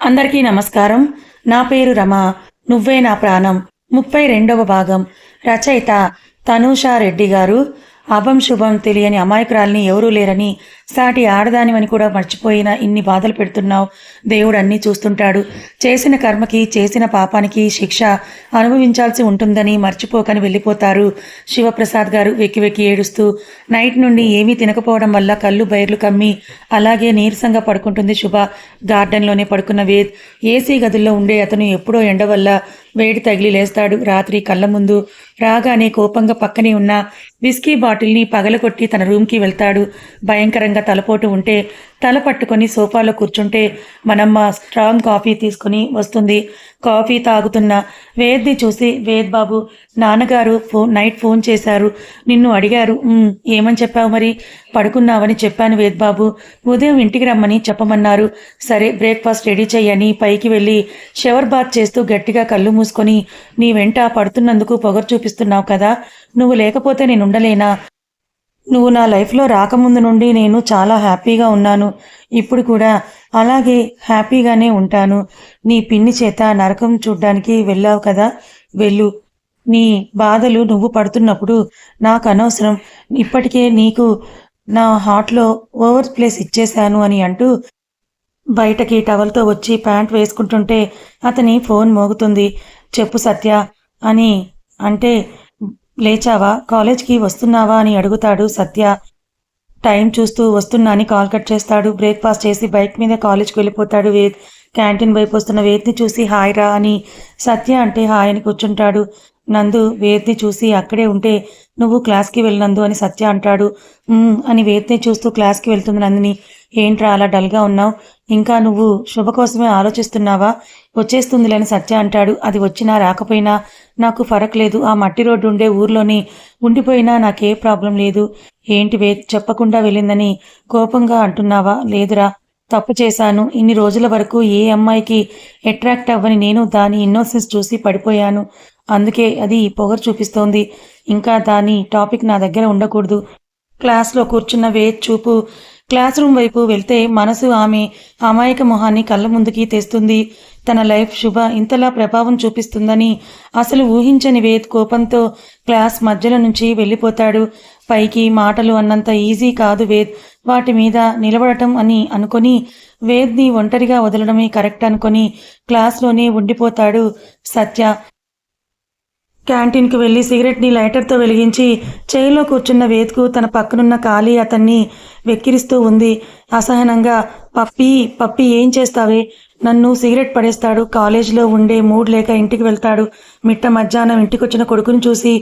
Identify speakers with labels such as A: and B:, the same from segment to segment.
A: అందరికీ నమస్కారం. నా పేరు రమ. నువ్వే నా ప్రాణం. ముప్పై రెండవ భాగం. రచయిత తనూషా రెడ్డి గారు. అభం శుభం తెలియని అమాయకురాల్ని ఎవరూ లేరని సాటి ఆడదానివని కూడా మర్చిపోయిన ఇన్ని బాధలు పెడుతున్నావు. దేవుడు అన్నీ చూస్తుంటాడు. చేసిన కర్మకి చేసిన పాపానికి శిక్ష అనుభవించాల్సి ఉంటుందని మర్చిపోకని వెళ్ళిపోతారు. శివప్రసాద్ గారు వెక్కి వెక్కి ఏడుస్తూ నైట్ నుండి ఏమీ తినకపోవడం వల్ల కళ్ళు బైర్లు కమ్మి అలాగే నీరసంగా పడుకుంటుంది శుభ. గార్డెన్లోనే పడుకున్న వేద్ ఏసీ గదుల్లో ఉండే అతను ఎప్పుడో ఎండ వల్ల వేడి తగిలి లేస్తాడు. రాత్రి కళ్ళ ముందు రాగానే కోపంగా పక్కనే ఉన్న విస్కీ బాటిల్ని పగలగొట్టి తన రూమ్కి వెళ్తాడు. భయంకరంగా తలపోటు ఉంటే తల పట్టుకొని సోఫాలో కూర్చుంటే మనమ్మ స్ట్రాంగ్ కాఫీ తీసుకొని వస్తుంది. కాఫీ తాగుతున్న వేద్ని చూసి వేద్ బాబు నాన్నగారు ఫోన్ నైట్ ఫోన్ చేశారు. నిన్ను అడిగారు. ఏమని చెప్పావు మరి? పడుకున్నావని చెప్పాను వేద్ బాబు. ఉదయం ఇంటికి రమ్మని చెప్పమన్నారు. సరే బ్రేక్ఫాస్ట్ రెడీ చేయని పైకి వెళ్ళి షవర్ బాత్ చేస్తూ గట్టిగా కళ్ళు మూసుకొని నీ వెంట పడుతున్నందుకు పొగరు చూపిస్తున్నావు కదా. నువ్వు లేకపోతే నేను ఉండలేనా? నువ్వు నా లైఫ్లో రాకముందు నుండి నేను చాలా హ్యాపీగా ఉన్నాను. ఇప్పుడు కూడా అలాగే హ్యాపీగానే ఉంటాను. నీ పిన్ని చేత నరకం చూడ్డానికి వెళ్ళావు కదా? వెళ్ళు. నీ బాధలు నువ్వు పడుతున్నప్పుడు నాకు అనవసరం. ఇప్పటికే నీకు నా హార్ట్లో ఓవర్ ప్లేస్ ఇచ్చేశాను అని అంటూ బయటకి టవల్తో వచ్చి ప్యాంట్ వేసుకుంటుంటే అతని ఫోన్ మోగుతుంది. చెప్పు సత్య అని అంటే లేచావా? కాలేజ్కి వస్తున్నావా అని అడుగుతాడు సత్య. టైం చూస్తూ వస్తున్నా అని కాల్ కట్ చేస్తాడు. బ్రేక్ఫాస్ట్ చేసి బైక్ మీద కాలేజ్కి వెళ్ళిపోతాడు వేద్. క్యాంటీన్ వైపు వస్తున్న వేద్ని చూసి హాయ్ రా అని సత్య అంటే హాయ్ అని కూర్చుంటాడు. నందు వేద్ని చూసి అక్కడే ఉంటే నువ్వు క్లాస్కి వెళ్ళినందు అని సత్య అంటాడు. అని వేద్ని చూస్తూ క్లాస్కి వెళ్తుంది నందిని. ఏంట్రా అలా డల్గా ఉన్నావు? ఇంకా నువ్వు శుభ కోసమే ఆలోచిస్తున్నావా? వచ్చేస్తుందిలేని సత్య అంటాడు. అది వచ్చినా రాకపోయినా నాకు ఫరక్ లేదు ఆ మట్టి రోడ్డు ఉండే ఊర్లోని ఉండిపోయినా నాకే ప్రాబ్లం లేదు. ఏంటి వే చెప్పకుండా వెళ్ళిందని కోపంగా అంటున్నావా? లేదురా. తప్పు చేశాను. ఇన్ని రోజుల వరకు ఏ అమ్మాయికి అట్రాక్ట్ అవ్వని నేను దాని ఇన్నోసెన్స్ చూసి పడిపోయాను. అందుకే అది పొగరు చూపిస్తోంది. ఇంకా దాని టాపిక్ నా దగ్గర ఉండకూడదు. క్లాస్లో కూర్చున్న వేద్ చూపు క్లాస్ రూమ్ వైపు వెళ్తే మనసు ఆమె అమాయక మొహాన్ని కళ్ళ ముందుకి తెస్తుంది. తన లైఫ్ శుభ ఇంతలా ప్రభావం చూపిస్తుందని అసలు ఊహించని వేద్ కోపంతో క్లాస్ మధ్యలో నుంచి వెళ్ళిపోతాడు. పైకి మాటలు అన్నంత ఈజీ కాదు వేద్. వాటి మీద నిలబడటం అని అనుకొని వేద్ని ఒంటరిగా వదలడమే కరెక్ట్ అనుకొని క్లాస్లోనే ఉండిపోతాడు సత్య. క్యాంటీన్కి వెళ్ళి సిగరెట్ని లైటర్తో వెలిగించి చైర్లో కూర్చున్న వేద్కు తన పక్కనున్న ఖాళీ అతన్ని వెక్కిరిస్తూ ఉంది. అసహనంగా పప్పి పప్పి ఏం చేస్తావే? నన్ను సిగరెట్ పడేస్తాడు. కాలేజీలో ఉండే మూడ్ లేక ఇంటికి వెళ్తాడు. మిట్ట మధ్యాహ్నం ఇంటికొచ్చిన కొడుకుని చూసి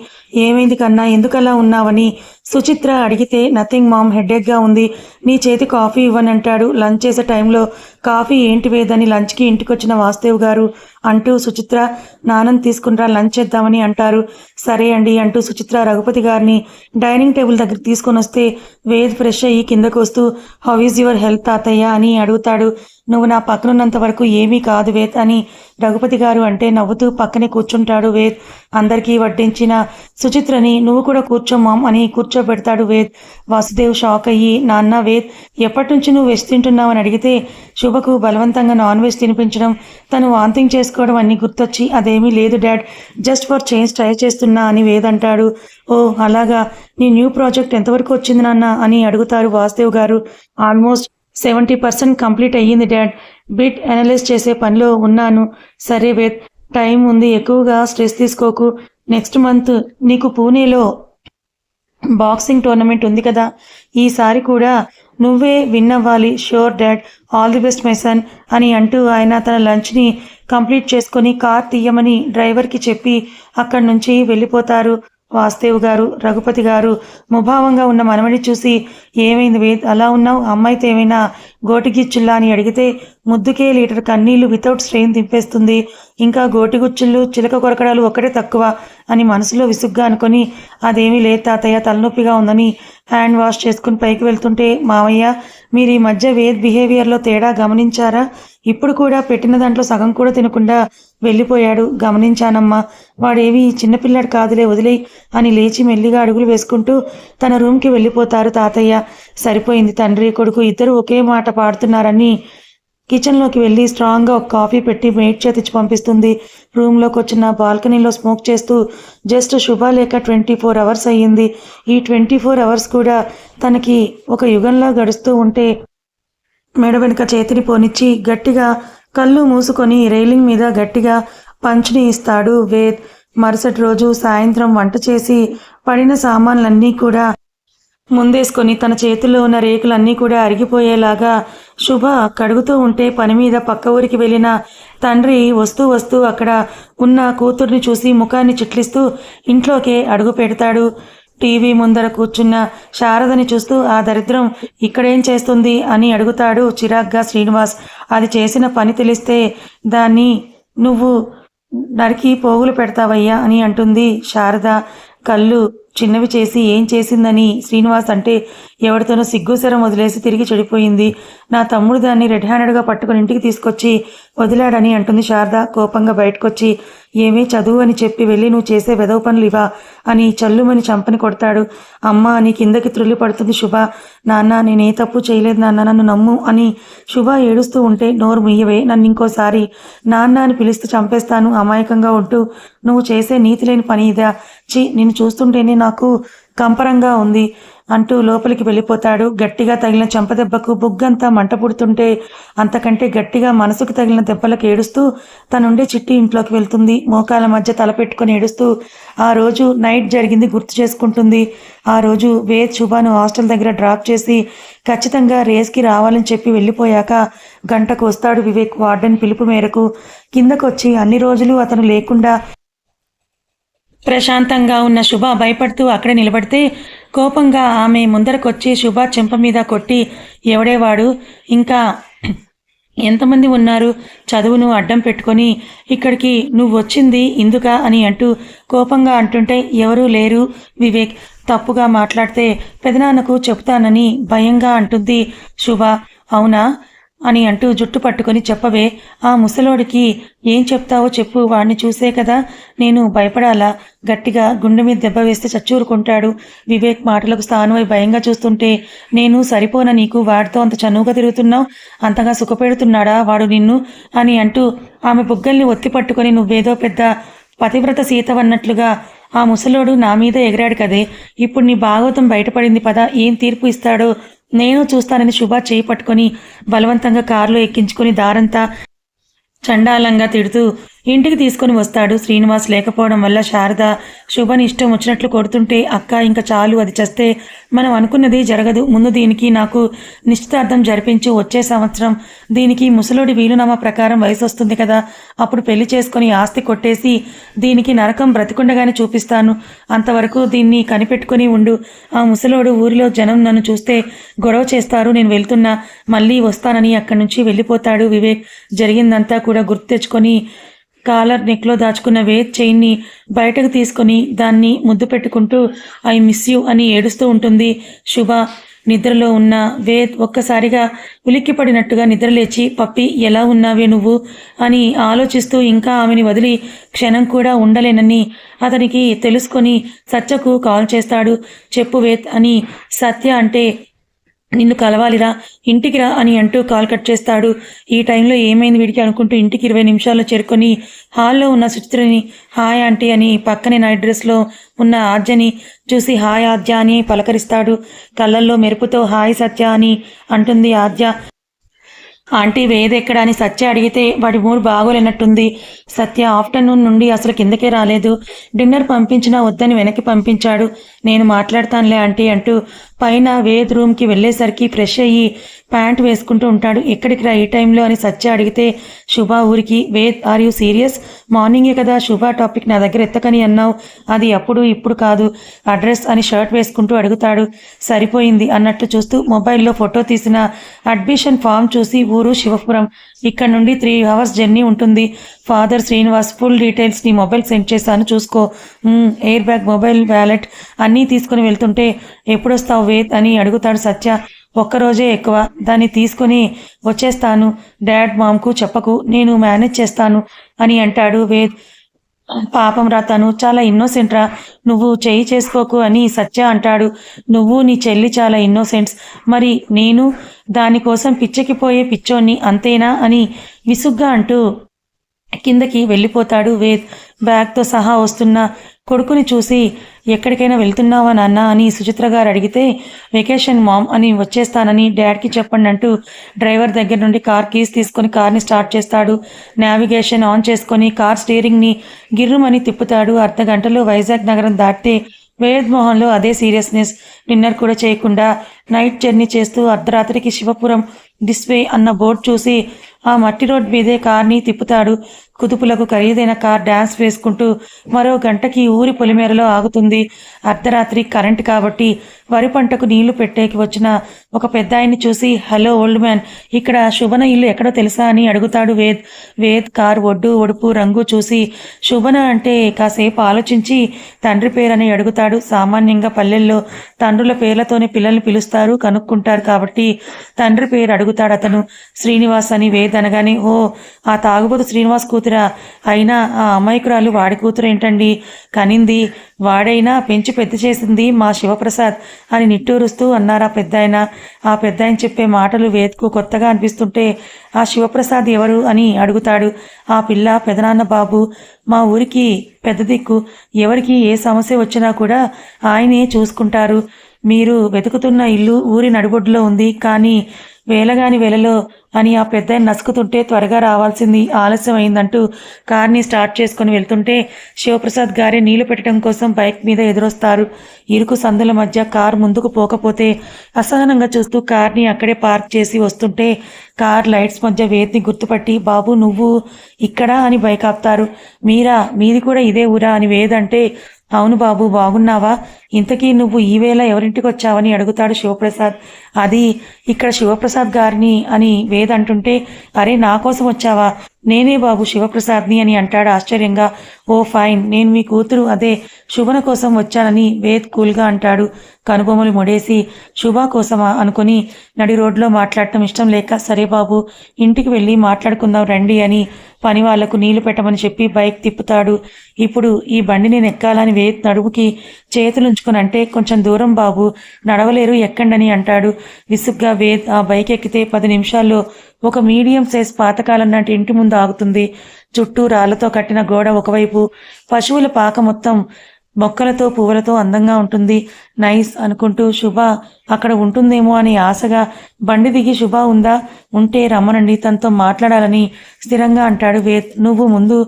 A: ఏమైంది కన్నా ఎందుకలా ఉన్నావని సుచిత్ర అడిగితే నథింగ్ మామ్ హెడేక్గా ఉంది. నీ చేతి కాఫీ ఇవ్వని అంటాడు లంచ్ చేసే టైంలో కాఫీ ఏంటి వేదని లంచ్కి ఇంటికి వచ్చిన వాసుదేవ్ గారు అంటూ సుచిత్ర నానం తీసుకుంటా లంచ్ చేద్దామని అంటారు. సరే అండి అంటూ సుచిత్ర రఘుపతి గారిని డైనింగ్ టేబుల్ దగ్గర తీసుకొని వస్తే వేద్ ఫ్రెష్ అయ్యి కిందకు వస్తూ హౌ ఈజ్ యువర్ హెల్త్ తాతయ్య అని అడుగుతాడు. నువ్వు నా పక్కనున్నంత వరకు ఏమీ కాదు వేద్ అని రఘుపతి గారు అంటే నవ్వుతూ పక్కనే కూర్చుంటాడు వేద్. అందరికీ వడ్డించిన సుచిత్రని నువ్వు కూడా కూర్చోమాం అని కూర్చోబెడతాడు వేద్. వాసుదేవ్ షాక్ అయ్యి నాన్న వేద్ ఎప్పటి నుంచి నువ్వు వెజ్ తింటున్నావు అని అడిగితే శుభకు బలవంతంగా నాన్ వెజ్ తినిపించడం తను వాంతింగ్ చేసుకోవడం అన్ని గుర్తొచ్చి అదేమీ లేదు dad just for change try చేస్తున్నా అని వేదంటాడు ఓ అలాగా? నీ న్యూ ప్రాజెక్ట్ ఎంతవరకు వచ్చింది నాన్న? అని అడుగుతారు Vasudev garu. Almost seventy percent complete అయ్యింది డాడ్. బిట్ అనలైజ్ చేసే పనిలో ఉన్నాను. సరే వేద్ టైం ఉంది ఎక్కువగా స్ట్రెస్ తీసుకోకు. నెక్స్ట్ మంత్ నీకు పూణేలో బాక్సింగ్ టోర్నమెంట్ ఉంది కదా. ఈసారి కూడా నువ్వే విన్ అవ్వాలి. Sure dad all the best my son అని అంటూ ఆయన తన లంచ్ని కంప్లీట్ చేసుకొని కార్ తీయమని డ్రైవర్కి చెప్పి అక్కడి నుంచి వెళ్ళిపోతారు. వాసుదేవ్ గారు రఘుపతి గారు ముభావంగా ఉన్న మనమని చూసి ఏమైంది వేద్? అలా ఉన్నావు? అమ్మాయితో ఏమైనా గోటిగిచ్చుల్లా అని అడిగితే ముద్దుకే లీటర్ కన్నీళ్ళు వితౌట్ స్ట్రెయిన్ దింపేస్తుంది ఇంకా గోటిగుచ్చుళ్ళు చిలక కొరకడాలు ఒక్కటే తక్కువ అని మనసులో విసుగ్గా అనుకొని అదేమీ లేదు తాతయ్య తలనొప్పిగా ఉందని హ్యాండ్ వాష్ చేసుకుని పైకి వెళ్తుంటే మావయ్య మీరు ఈ మధ్య వేద్ బిహేవియర్లో తేడా గమనించారా? ఇప్పుడు కూడా పెట్టిన దాంట్లో సగం కూడా తినకుండా వెళ్ళిపోయాడు. గమనించానమ్మా వాడేవి చిన్నపిల్లాడు కాదులే వదిలే అని లేచి మెల్లిగా అడుగులు వేసుకుంటూ తన రూమ్కి వెళ్ళిపోతారు తాతయ్య. సరిపోయింది తండ్రి కొడుకు ఇద్దరు ఒకే మాట పాడుతున్నారని. కిచెన్లోకి వెళ్ళి స్ట్రాంగ్గా ఒక కాఫీ పెట్టి మేట్ చేతిచ్చి పంపిస్తుంది. రూమ్లోకి వచ్చిన బాల్కనీలో స్మోక్ చేస్తూ జస్ట్ శుభ లేక ట్వంటీ ఫోర్ అవర్స్ అయ్యింది. ఈ ట్వంటీ ఫోర్ అవర్స్ కూడా తనకి ఒక యుగంలా గడుస్తూ ఉంటే మెడ వెనుక చేతిని పోనిచ్చి గట్టిగా కళ్ళు మూసుకొని రైలింగ్ మీద గట్టిగా పంచ్ని ఇస్తాడు వేద్. మరుసటి రోజు సాయంత్రం వంట చేసి పడిన సామాన్లన్నీ కూడా ముందేసుకొని తన చేతిలో ఉన్న రేకులన్నీ కూడా అరిగిపోయేలాగా శుభ కడుగుతూ ఉంటే పని మీద పక్క ఊరికి వెళ్ళిన తండ్రి వస్తూ వస్తూ అక్కడ ఉన్న కూతుర్ని చూసి ముఖాన్ని చిట్లిస్తూ ఇంట్లోకే అడుగు పెడతాడు. టీవీ ముందర కూర్చున్న శారదని చూస్తూ ఆ దరిద్రం ఇక్కడేం చేస్తుంది అని అడుగుతాడు చిరాగ్గా శ్రీనివాస్. అది చేసిన పని తెలిస్తే దాన్ని నువ్వు నరికి పోగులు పెడతావయ్యా అని అంటుంది శారద. కళ్ళు చిన్నవి చేసి ఏం చేసిందని శ్రీనివాస్ అంటే ఎవరితోనో సిగ్గుసరం వదిలేసి తిరిగి చెడిపోయింది. నా తమ్ముడు దాన్ని రెడ్ హ్యాండెడ్గా పట్టుకుని ఇంటికి తీసుకొచ్చి వదిలాడని అంటుంది శారద కోపంగా బయటకొచ్చి. ఏమీ చదువు అని చెప్పి వెళ్ళి నువ్వు చేసే వెదవ పనులు ఇవా అని చల్లుమని చంపని కొడతాడు. అమ్మ అని కిందకి త్రుల్లి పడుతుంది శుభ. నాన్న నేనే తప్పు చేయలేదు నాన్న నన్ను నమ్ము అని శుభ ఏడుస్తూ ఉంటే నోరు ముయ్యవే నన్ను ఇంకోసారి నాన్న అని పిలుస్తూ చంపేస్తాను అమాయకంగా ఉంటూ. నువ్వు చేసే నీతి లేని పని ఇదా. చి నిన్ను చూస్తుంటేనే నాకు కంపరంగా ఉంది అంటూ లోపలికి వెళ్ళిపోతాడు. గట్టిగా తగిలిన చెంపదెబ్బకు బుగ్గంతా మంట పుడుతుంటే అంతకంటే గట్టిగా మనసుకు తగిలిన దెబ్బలకు ఏడుస్తూ తనుండే చిట్టి ఇంట్లోకి వెళ్తుంది. మోకాల మధ్య తల పెట్టుకొని ఏడుస్తూ ఆ రోజు నైట్ జరిగింది గుర్తు చేసుకుంటుంది. ఆ రోజు వేద్ శుభాను హాస్టల్ దగ్గర డ్రాప్ చేసి ఖచ్చితంగా రేస్కి రావాలని చెప్పి వెళ్ళిపోయాక గంటకు వస్తాడు వివేక్ వార్డెన్ పిలుపు మేరకు. కిందకొచ్చి అన్ని రోజులు అతను లేకుండా ప్రశాంతంగా ఉన్న శుభ భయపడుతూ అక్కడే నిలబడితే కోపంగా ఆమె ముందరకొచ్చి శుభ చెంప మీద కొట్టి ఎవడేవాడు ఇంకా ఎంతమంది ఉన్నారు? చదువును అడ్డం పెట్టుకొని ఇక్కడికి నువ్వు వచ్చింది ఇందుక? అని అంటూ కోపంగా అంటుంటే ఎవరూ లేరు వివేక్. తప్పుగా మాట్లాడితే పెదనాన్నకు చెప్తానని భయంగా అంటుంది శుభ. అవునా? అని అంటూ జుట్టు పట్టుకొని చెప్పవే ఆ ముసలోడికి ఏం చెప్తావో చెప్పు వాడిని చూసే కదా. నేను భయపడాలా? గట్టిగా గుండె మీద దెబ్బ వేస్తే చచ్చూరుకుంటాడు. వివేక్ మాటలకు స్థానమై భయంగా చూస్తుంటే నేను సరిపోన నీకు? వాడితో అంత చనువుగా తిరుగుతున్నావు? అంతగా సుఖపెడుతున్నాడా వాడు నిన్ను? అని అంటూ ఆమె బుగ్గల్ని ఒత్తి పట్టుకొని నువ్వేదో పెద్ద పతివ్రత సీతవన్నట్లుగా ఆ ముసలోడు నా మీద ఎగిరాడు కదే. ఇప్పుడు నీ భాగవతం బయటపడింది పద. ఏం తీర్పు ఇస్తాడో నేను చూస్తానని శుభ చేయి పట్టుకొని బలవంతంగా కారులో ఎక్కించుకొని దారంతా చండాలంగా తిడుతూ ఇంటికి తీసుకొని వస్తాడు. శ్రీనివాస్ లేకపోవడం వల్ల శారద శుభని ఇష్టం వచ్చినట్లు కొడుతుంటే అక్క ఇంకా చాలు అది చస్తే మనం అనుకున్నది జరగదు. ముందు దీనికి నాకు నిశ్చితార్థం జరిపించి. వచ్చే సంవత్సరం దీనికి ముసలోడి వీలునామా ప్రకారం వయసు వస్తుంది కదా. అప్పుడు పెళ్ళి చేసుకొని ఆస్తి కొట్టేసి దీనికి నరకం బ్రతికుండగానే చూపిస్తాను. అంతవరకు దీన్ని కనిపెట్టుకుని ఉండు. ఆ ముసలోడు ఊరిలో జనం నన్ను చూస్తే గొడవ చేస్తారు. నేను వెళ్తున్నా. మళ్ళీ వస్తానని అక్కడి నుంచి వెళ్ళిపోతాడు వివేక్. జరిగిందంతా కూడా గుర్తు తెచ్చుకొని కాలర్ నెక్లో దాచుకున్న వేద్ చైన్ని బయటకు తీసుకొని దాన్ని ముద్దు పెట్టుకుంటూ ఐ మిస్ యూ అని ఏడుస్తూ ఉంటుంది. శుభ నిద్రలో ఉన్న వేద్ ఒక్కసారిగా ఉలిక్కిపడినట్టుగా నిద్రలేచి పప్పి ఎలా ఉన్నావే నువ్వు? అని ఆలోచిస్తూ ఇంకా ఆమెని వదిలి క్షణం కూడా ఉండలేనని అతనికి తెలుసుకొని సత్యకు కాల్ చేస్తాడు. చెప్పు వేద్ అని సత్య అంటే నిన్ను కలవాలిరా ఇంటికి రా అని అంటూ కాల్ కట్ చేస్తాడు. ఈ టైంలో ఏమైంది వీడికి అనుకుంటూ ఇంటికి ఇరవై నిమిషాల్లో చేరుకొని హాల్లో ఉన్న సుచిత్రని హాయ్ ఆంటీ అని పక్కనే నైట్ డ్రెస్లో ఉన్న ఆద్యని చూసి హాయ్ ఆద్య అని పలకరిస్తాడు. కళ్ళల్లో మెరుపుతో హాయ్ సత్య అని అంటుంది ఆద్య. ఆంటీ వేదెక్కడ అని సత్య అడిగితే వాడి మూడు బాగోలేనట్టుంది. సత్య ఆఫ్టర్నూన్ నుండి అసలు కిందకే రాలేదు. డిన్నర్ పంపించినా వద్దని వెనక్కి పంపించాడు. నేను మాట్లాడతానులే ఆంటీ అంటూ పైన వేద్ రూమ్కి వెళ్ళేసరికి ఫ్రెష్ అయ్యి ప్యాంట్ వేసుకుంటూ ఉంటాడు. ఎక్కడికి రా ఈ టైంలో అని సత్య అడిగితే శుభ ఊరికి వేద్ ఆర్ యూ సీరియస్? మార్నింగే కదా శుభ టాపిక్ నా దగ్గర ఎత్తకని అన్నావు. అది అప్పుడు ఇప్పుడు కాదు. అడ్రస్ అని షర్ట్ వేసుకుంటూ అడుగుతాడు. సరిపోయింది అన్నట్లు చూస్తూ మొబైల్లో ఫోటో తీసిన అడ్మిషన్ ఫామ్ చూసి ఊరు శివపురం. ఇక్కడ నుండి త్రీ అవర్స్ జర్నీ ఉంటుంది. ఫాదర్ శ్రీనివాస్ ఫుల్ డీటెయిల్స్ నీ మొబైల్ సెండ్ చేశాను చూసుకో. ఎయిర్ బ్యాగ్ మొబైల్ వ్యాలెట్ అన్నీ తీసుకుని వెళ్తుంటే ఎప్పుడొస్తావు వేద్? అని అడుగుతాడు సత్య. ఒక్కరోజే ఎక్కువ. దాన్ని తీసుకొని వచ్చేస్తాను. డాడ్ మామ్కు చెప్పకు నేను మేనేజ్ చేస్తాను అని అంటాడు వేద్. పాపం రా తను చాలా ఇన్నోసెంట్ రా. నువ్వు చేయి చేసుకోకు అని సత్య అంటాడు. నువ్వు నీ చెల్లి చాలా ఇన్నోసెంట్స్. మరి నేను దానికోసం పిచ్చెక్కిపోయే పిచ్చోన్ని అంతేనా అని విసుగ్గా అంటూ కిందకి వెళ్ళిపోతాడు వేద్. బ్యాగ్తో సహా వస్తున్న కొడుకుని చూసి ఎక్కడికైనా వెళ్తున్నావా నాన్న? అని సుచిత్ర గారు అడిగితే వెకేషన్ మామ్ అని వచ్చేస్తానని డాడ్కి చెప్పండి అంటూ డ్రైవర్ దగ్గర నుండి కార్ కీస్ తీసుకొని కార్ని స్టార్ట్ చేస్తాడు. నావిగేషన్ ఆన్ చేసుకొని కార్ స్టీరింగ్ని గిర్రుమని తిప్పుతాడు. అర్ధ గంటలో వైజాగ్ నగరం దాటితే వేద్ మోహన్లో అదే సీరియస్నెస్. డిన్నర్ కూడా చేయకుండా నైట్ జర్నీ చేస్తూ అర్ధరాత్రికి శివపురం డిస్వే అన్న బోర్డు చూసి ఆ మట్టి రోడ్ మీదే కార్ని తిప్పుతాడు. కుదుపులకు ఖరీదైన కార్ డాన్స్ వేసుకుంటూ మరో గంటకి ఊరి పొలిమేరలో ఆగుతుంది. అర్ధరాత్రి కరెంట్ కాబట్టి వరి పంటకు నీళ్ళు పెట్టేకి వచ్చిన ఒక పెద్ద ఆయన్ని చూసి హలో ఓల్డ్ మ్యాన్ ఇక్కడ శుభన ఇల్లు ఎక్కడో తెలుసా? అని అడుగుతాడు వేద్. వేద్ కార్ ఒడ్డు ఒడుపు రంగు చూసి శుభన అంటే కాసేపు ఆలోచించి తండ్రి పేరని అడుగుతాడు. సామాన్యంగా పల్లెల్లో తండ్రుల పేర్లతోనే పిల్లల్ని పిలుస్తారు కనుక్కుంటారు కాబట్టి తండ్రి పేరు అడుగుతాడు అతను. శ్రీనివాస్ అని వేద్ అనగానే ఓ ఆ తాగుబోతు శ్రీనివాస్ కూతురా. అయినా ఆ అమాయకురాలు వాడి కూతురు ఏంటండి? కనింది వాడైనా పెంచి పెద్ద చేసింది మా శివప్రసాద్ అని నిట్టూరుస్తూ అన్నారా పెద్దాయన. ఆ పెద్దాయన చెప్పే మాటలు వేద్కు కొత్తగా అనిపిస్తుంటే ఆ శివప్రసాద్ ఎవరు అని అడుగుతాడు. ఆ పిల్ల పెదనాన్న బాబు. మా ఊరికి పెద్ద దిక్కు. ఎవరికి ఏ సమస్య వచ్చినా కూడా ఆయనే చూసుకుంటారు. మీరు వెతుకుతున్న ఇల్లు ఊరి నడుబొడ్డులో ఉంది. కానీ వేలగాని వేలలో అని ఆ పెద్ద నసుకుతుంటే త్వరగా రావాల్సింది ఆలస్యం అయిందంటూ కార్ని స్టార్ట్ చేసుకొని వెళ్తుంటే శివప్రసాద్ గారే నీళ్ళు పెట్టడం కోసం బైక్ మీద ఎదురొస్తారు. ఇరుకు సందుల మధ్య కార్ ముందుకు పోకపోతే అసహనంగా చూస్తూ కార్ని అక్కడే పార్క్ చేసి వస్తుంటే కార్ లైట్స్ మధ్య వేదిని గుర్తుపట్టి బాబు నువ్వు ఇక్కడ అని బైక్ ఆపుతారు. మీరా మీది కూడా ఇదే ఊరా అని వేదంటే అవును బాబు బాగున్నావా? ఇంతకీ నువ్వు ఈవేళ ఎవరింటికి వచ్చావని అడుగుతాడు శివప్రసాద్. అది ఇక్కడ శివప్రసాద్ గారిని అని వేద్ అంటుంటే అరే నా కోసం వచ్చావా? నేనే బాబు శివప్రసాద్ని అని అంటాడు ఆశ్చర్యంగా. Oh fine. నేను మీ కూతురు అదే శుభన కోసం వచ్చానని వేద్ కూల్గా అంటాడు. కనుబొమ్మలు ముడేసి శుభ కోసమా అనుకుని నడి రోడ్లో మాట్లాడటం ఇష్టం లేక సరే బాబు ఇంటికి వెళ్ళి మాట్లాడుకుందాం రండి అని పని వాళ్ళకు నీళ్ళు పెట్టమని చెప్పి బైక్ తిప్పుతాడు. ఇప్పుడు ఈ బండి నేను ఎక్కాలని నడుపుకి నడుముకి చేతులుంచుకుని అంటే కొంచెం దూరం బాబు నడవలేరు ఎక్కండని అంటాడు. విసుగ్గా వేద్ ఆ బైక్ ఎక్కితే పది నిమిషాల్లో ఒక మీడియం సైజ్ పాతకాలం నాటి ఇంటి ముందు ఆగుతుంది. చుట్టూ రాళ్ళతో కట్టిన గోడ ఒకవైపు పశువుల పాక మొత్తం మొక్కలతో పువ్వులతో అందంగా ఉంటుంది. నైస్ అనుకుంటూ శుభ అక్కడ ఉంటుందేమో అని ఆశగా బండి దిగి శుభ ఉందా? ఉంటే రమ్మనండి తనతో మాట్లాడాలని స్థిరంగా అంటాడు వేద్. నువ్వు ముందు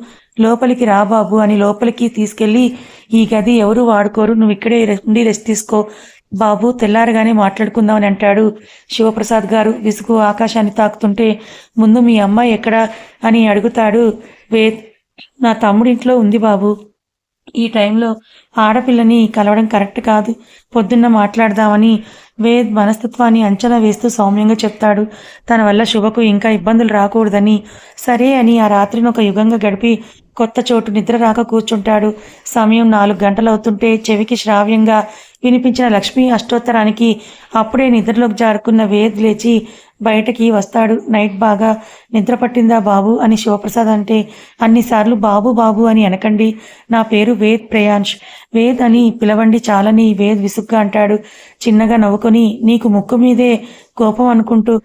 A: లోపలికి రా బాబు అని లోపలికి తీసుకెళ్ళి ఈ గది ఎవరు వాడుకోరు? నువ్వు ఇక్కడే ఉండి రెస్ట్ తీసుకో. బాబు తెల్లారగానే మాట్లాడుకుందామని అంటాడు శివప్రసాద్ గారు. విసుగు ఆకాశాన్ని తాకుతుంటే ముందు మీ అమ్మాయి ఎక్కడా? అని అడుగుతాడు వేద్. నా తమ్ముడింట్లో ఉంది బాబు. ఈ టైంలో ఆడపిల్లని కలవడం కరెక్ట్ కాదు. పొద్దున్న మాట్లాడదామని వేద్ మనస్తత్వాన్ని అంచనా వేస్తూ సౌమ్యంగా చెప్తాడు. తన వల్ల శుభకు ఇంకా ఇబ్బందులు రాకూడదని. సరే అని ఆ రాత్రిని ఒక యుగంగా గడిపి కొత్త చోటు నిద్ర రాక కూర్చుంటాడు. సమయం నాలుగు గంటలవుతుంటే చెవికి శ్రావ్యంగా వినిపించిన లక్ష్మి అష్టోత్తరానికి అప్పుడే నిద్రలోకి జారుకున్న వేద్ లేచి బయటకి వస్తాడు. నైట్ బాగా నిద్ర పట్టిందా బాబు? అని శివప్రసాద్ అంటే అన్నిసార్లు బాబు బాబు అని అనకండి. నా పేరు వేద్ ప్రయాంష్ వేద్ అని పిలవండి చాలని వేద్ విసుగ్గా అంటాడు. చిన్నగా నవ్వుకొని నీకు ముక్కు మీదే కోపం అనుకుంటూ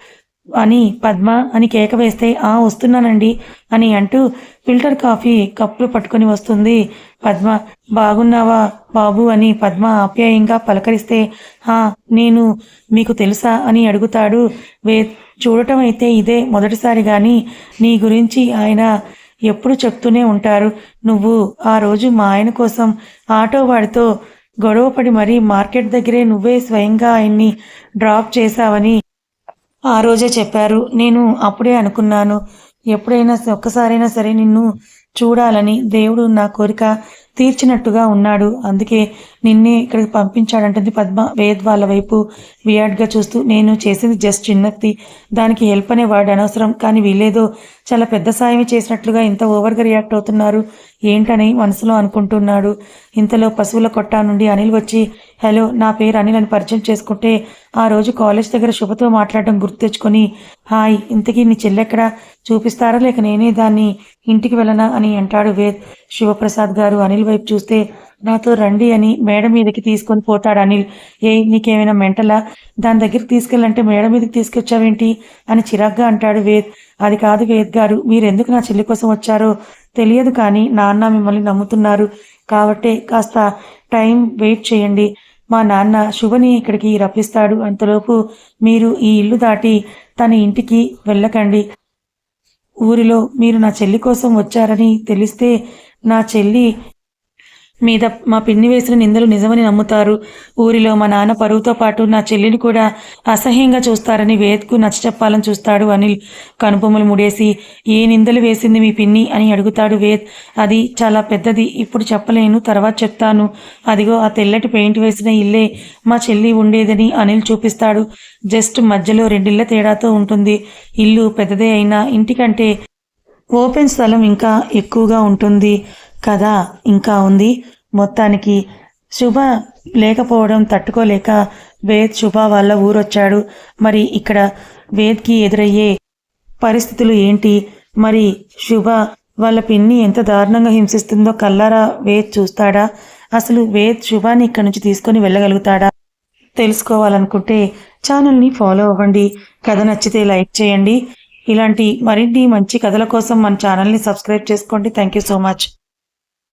A: అని పద్మ అని కేక వేస్తే ఆ వస్తున్నానండి అని అంటూ ఫిల్టర్ కాఫీ కప్పులు పట్టుకొని వస్తుంది. పద్మ బాగున్నావా బాబు అని పద్మ ఆప్యాయంగా పలకరిస్తే ఆ నేను మీకు తెలుసా అని అడుగుతాడు. వే చూడటం అయితే ఇదే మొదటిసారి కానీ నీ గురించి ఆయన ఎప్పుడు చెప్తూనే ఉంటారు. నువ్వు ఆ రోజు మా ఆయన కోసం ఆటో వాడితో గొడవపడి మరీ మార్కెట్ దగ్గరే నువ్వే స్వయంగా ఆయన్ని డ్రాప్ చేశావని ఆ రోజే చెప్పారు. నేను అప్పుడే అనుకున్నాను. ఎప్పుడైనా ఒక్కసారైనా సరే నిన్ను చూడాలని దేవుడు నా కోరిక తీర్చినట్టుగా ఉన్నాడు. అందుకే నిన్నే ఇక్కడికి పంపించాడంటుంది పద్మ. వేద్ వాళ్ళ వైపు వియాడ్గా చూస్తూ నేను చేసింది జస్ట్ చిన్నక్తి దానికి హెల్ప్ అనే వాడు అనవసరం కానీ వీళ్ళేదో చాలా పెద్ద సాయం చేసినట్లుగా ఇంత ఓవర్గా రియాక్ట్ అవుతున్నారు ఏంటని మనసులో అనుకుంటున్నాడు. ఇంతలో పశువుల కొట్టా నుండి అనిల్ వచ్చి హలో నా పేరు అనిల్ అని పరిచయం చేసుకుంటే ఆ రోజు కాలేజ్ దగ్గర శుభతో మాట్లాడడం గుర్తు తెచ్చుకొని హాయ్ ఇంతకీ నీ చెల్లెక్కడ? చూపిస్తారా లేక నేనే దాన్ని ఇంటికి వెళ్ళనా? అని అంటాడు వేద్. శివప్రసాద్ గారు అనిల్ వైపు చూస్తే నాతో రండి అని మేడ మీదకి తీసుకొని పోతాడు అనిల్. ఏ నీకేమైనా మెంటలా? దాని దగ్గరికి తీసుకెళ్ళంటే మేడ మీదకి తీసుకొచ్చావేంటి? అని చిరాగ్గా అంటాడు వేద్. అది కాదు వేద్ గారు మీరు ఎందుకు నా చెల్లి కోసం వచ్చారో? తెలియదు కానీ నాన్న మిమ్మల్ని నమ్ముతున్నారు. కాబట్టే కాస్త టైం వెయిట్ చేయండి. మా నాన్న శుభని ఇక్కడికి రప్పిస్తాడు. అంతలోపు మీరు ఈ ఇల్లు దాటి తన ఇంటికి వెళ్ళకండి. ఊరిలో మీరు నా చెల్లి కోసం వచ్చారని తెలిస్తే నా చెల్లి మీద మా పిన్ని వేసిన నిందలు నిజమని నమ్ముతారు. ఊరిలో మా నాన్న పరువుతో పాటు నా చెల్లిని కూడా అసహ్యంగా చూస్తారని వేద్కు నచ్చచెప్పాలని చూస్తాడు అనిల్. కనుబొమ్మలు ముడేసి ఏ నిందలు వేసింది మీ పిన్ని? అని అడుగుతాడు వేద్. అది చాలా పెద్దది ఇప్పుడు చెప్పలేను తర్వాత చెప్తాను. అదిగో ఆ తెల్లటి పెయింట్ వేసిన ఇల్లే మా చెల్లి ఉండేదని అనిల్ చూపిస్తాడు. జస్ట్ మధ్యలో రెండిళ్ళ తేడాతో ఉంటుంది. ఇల్లు పెద్దదే అయినా ఇంటికంటే ఓపెన్ స్థలం ఇంకా ఎక్కువగా ఉంటుంది. కథ ఇంకా ఉంది. మొత్తానికి శుభ లేకపోవడం తట్టుకోలేక వేద్ శుభ వాళ్ళ ఊరొచ్చాడు. మరి ఇక్కడ వేద్కి ఎదురయ్యే పరిస్థితులు ఏంటి? మరి శుభ వాళ్ళ పిన్ని ఎంత దారుణంగా హింసిస్తుందో కల్లారా వేద్ చూస్తాడా? అసలు వేద్ శుభాని ఇక్కడి నుంచి తీసుకొని వెళ్ళగలుగుతాడా? తెలుసుకోవాలనుకుంటే ఛానల్ని ఫాలో అవ్వండి. కథ నచ్చితే లైక్ చేయండి. ఇలాంటి మరిన్ని మంచి కథల కోసం మన ఛానల్ని సబ్స్క్రైబ్ చేసుకోండి. Thank you so much.